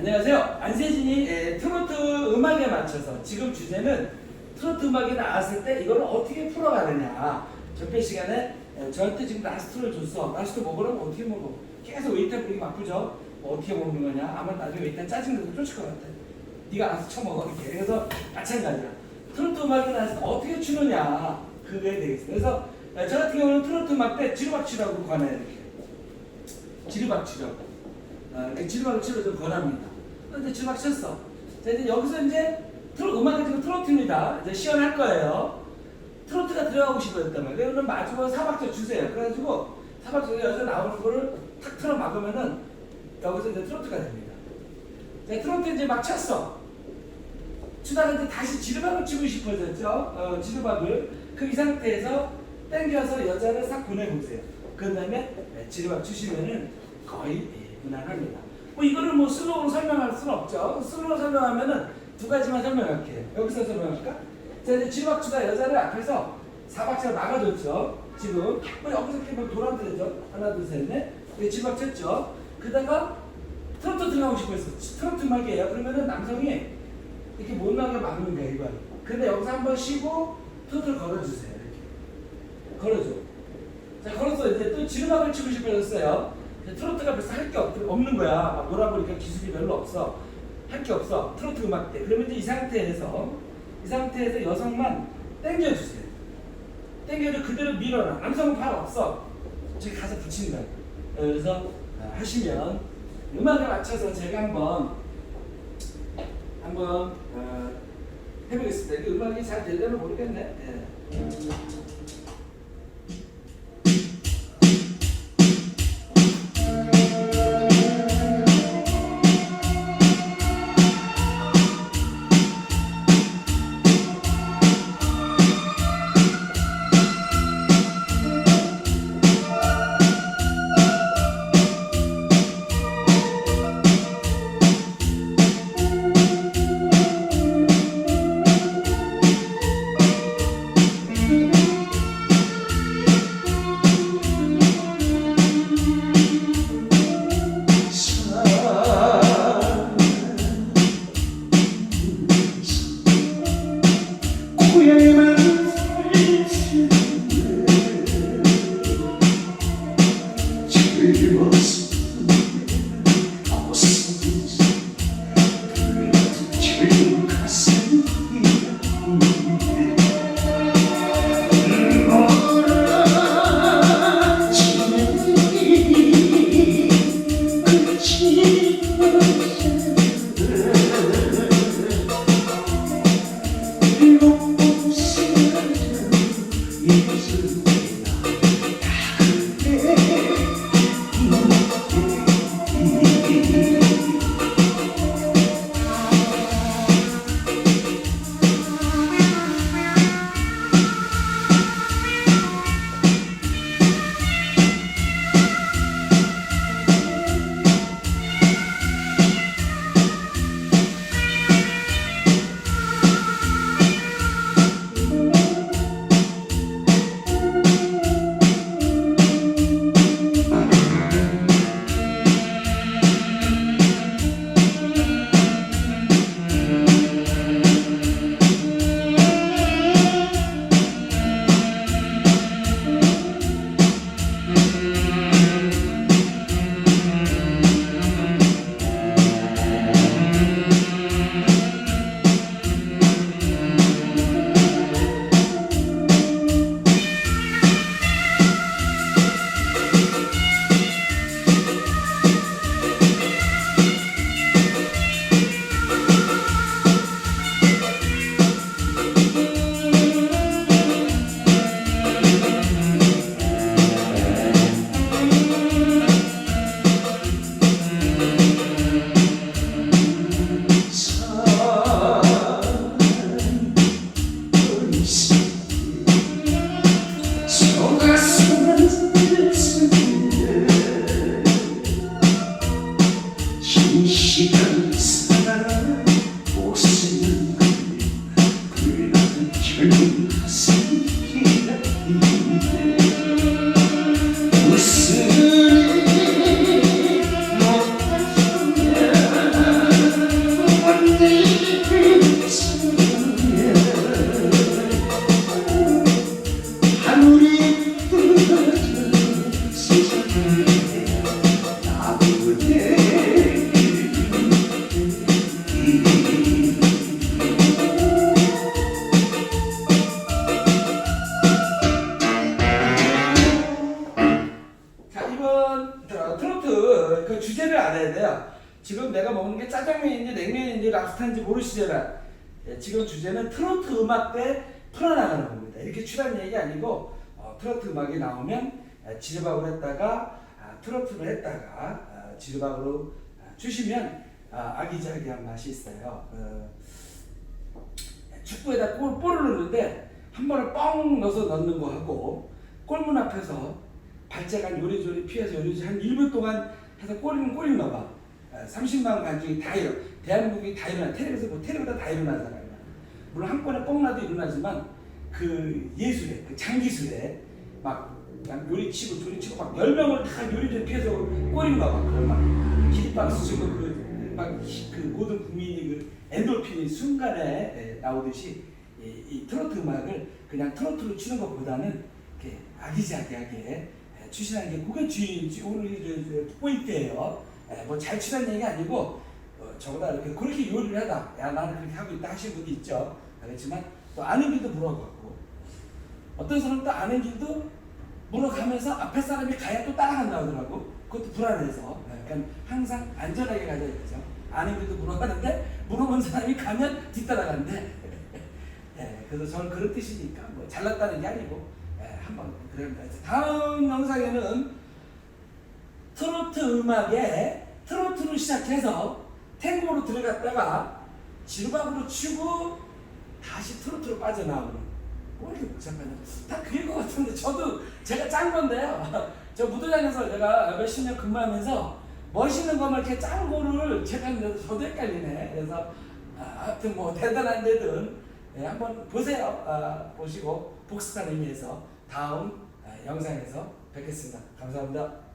안녕하세요. 안세진이 에, 트로트 음악에 맞춰서 지금 주제는 트로트 음악이 나왔을 때 이걸 어떻게 풀어가느냐. 전배 시간에 에, 저한테 지금 라스트를 줬어. 라스트 먹으라면 어떻게 먹어? 계속 웨이터 부리기 바쁘죠? 뭐 어떻게 먹는 거냐? 아마 나중에 웨이터 짜증나서 쫓을 것 같아. 네가 알아서 쳐먹어. 이렇게. 그래서 마찬가지야. 트로트 음악이 나왔을 때 어떻게 추느냐. 그거에 되겠어요. 그래서 에, 저 같은 경우는 트로트 음악 때 지루박치라고 권해요. 이렇게. 지루박치죠. 아, 그 지루박을 치러 좀 권합니다. 근데 지루박 쳤어. 자, 이제 여기서 이제 트로, 음악은 지금 트로트입니다. 이제 시연할 거예요. 트로트가 들어가고 싶어했단 말이에요. 그러면 마주고 사박자 주세요. 그래가지고 사박자 여기서 나오는 거를 탁 틀어 막으면은 여기서 이제 트로트가 됩니다. 자, 트로트 이제 막 쳤어. 추다가 이제 다시 지르박을 치고 싶어졌죠. 어, 지르박을. 그 이 상태에서 당겨서 여자를 싹 보내보세요. 그 다음에 지르박 치시면은 거의 예, 무난합니다. 뭐 이거를 뭐 슬로우로 설명할 수는 없죠. 슬로우로 설명하면은 두 가지만 설명할게요. 여기서 설명할까? 자 이제 치다 여자를 앞에서 사박자로 막아줬죠. 지금 뭐 여기서 이렇게 뭐 돌아들죠. 하나 둘셋넷 지르박 쳤죠. 그다가 트로트 들어가고 싶어 했어. 트로트 음악이에요. 그러면은 남성이 이렇게 못 나게 막는 거야 이거. 근데 여기서 한번 쉬고 트로트를 걸어주세요. 이렇게 걸어줘. 자 걸어서 이제 또 지르박을 치고 싶어졌어요. 트로트가 벌써 할 게 없는 거야. 막 몰아보니까 기술이 별로 없어. 할 게 없어. 트로트 음악 때. 그러면 이제 이 상태에서 이 상태에서 여성만 당겨주세요. 당겨줘 그대로 밀어라. 남성은 발 없어. 저기 가서 거야. 그래서 아, 하시면 음악에 맞춰서 제가 한번 한번 어, 해보겠습니다. 음악이 잘 되려면 모르겠네. 예. Thank. 지금 내가 먹는 게 짜장면인지 냉면인지 랍스타인지 모르시잖아. 예, 지금 주제는 트로트 음악 때 풀어나가는 겁니다. 이렇게 추란 얘기 아니고 어, 트로트 음악이 나오면 아, 지르박으로 했다가 아, 트로트로 했다가 아, 지르박으로 아, 주시면 아, 아기자기한 맛이 있어요. 어, 축구에다 골, 볼을 넣는데 한 번에 뻥 넣어서 넣는 거 하고 골문 앞에서 발재간 요리조리 피해서 요리조리 한 1분 동안 해서 골이면 골이 넣어봐 30만 관중이 다 일어 대한민국이 다 일어나 텔레비에서 뭐 텔레비보다 다 일어나잖아요 물론 한 번에 뻥 나도 일어나지만 그 예술에 그 장기술에 막 그냥 요리 치고 조리 치고 막 10명을 다 요리조리 피해서 골이 넣어봐 그럼 막 기립박수 치고 그, 막그 모든 국민이 그 엔돌핀이 순간에 에, 나오듯이 이, 이 트로트 음악을 그냥 트로트로 추는 것보다는 이렇게 아기자기하게 에, 추시는 게 그게 주인 주- 오늘 포인트예요. 뭐잘 추는 얘기 아니고 어, 저보다 이렇게 그렇게 요리를 하다 야 나는 그렇게 하고 있다 하시는 분도 있죠. 그렇지만 또 아는 길도 물어가고 어떤 사람 또 아는 길도 물어가면서 앞에 사람이 가야 또 따라간다 하더라고. 그것도 불안해서. 그러니까 항상 안전하게 가야 되죠. 아는 길도 물어가는데 물어본 사람이 가면 뒤따라가는데. 예, 그래서 저는 그런 뜻이니까 뭐 잘났다는 게 아니고 예, 한번 그럽니다. 다음 영상에는 트로트 음악에 트로트로 시작해서 탱고로 들어갔다가 지루박으로 치고 다시 트로트로 빠져나오는 뭐 이렇게 복잡하냐 다 그일 것 같은데 저도 제가 짠 건데요. 저 무도장에서 제가 몇십 년 근무하면서 멋있는 것만 이렇게 짠 거를 제가 했는데 저도 헷갈리네. 그래서 아, 하여튼 뭐 대단한 데든 예, 한번 보세요. 아, 보시고 복습하는 의미에서 다음 아, 영상에서 뵙겠습니다. 감사합니다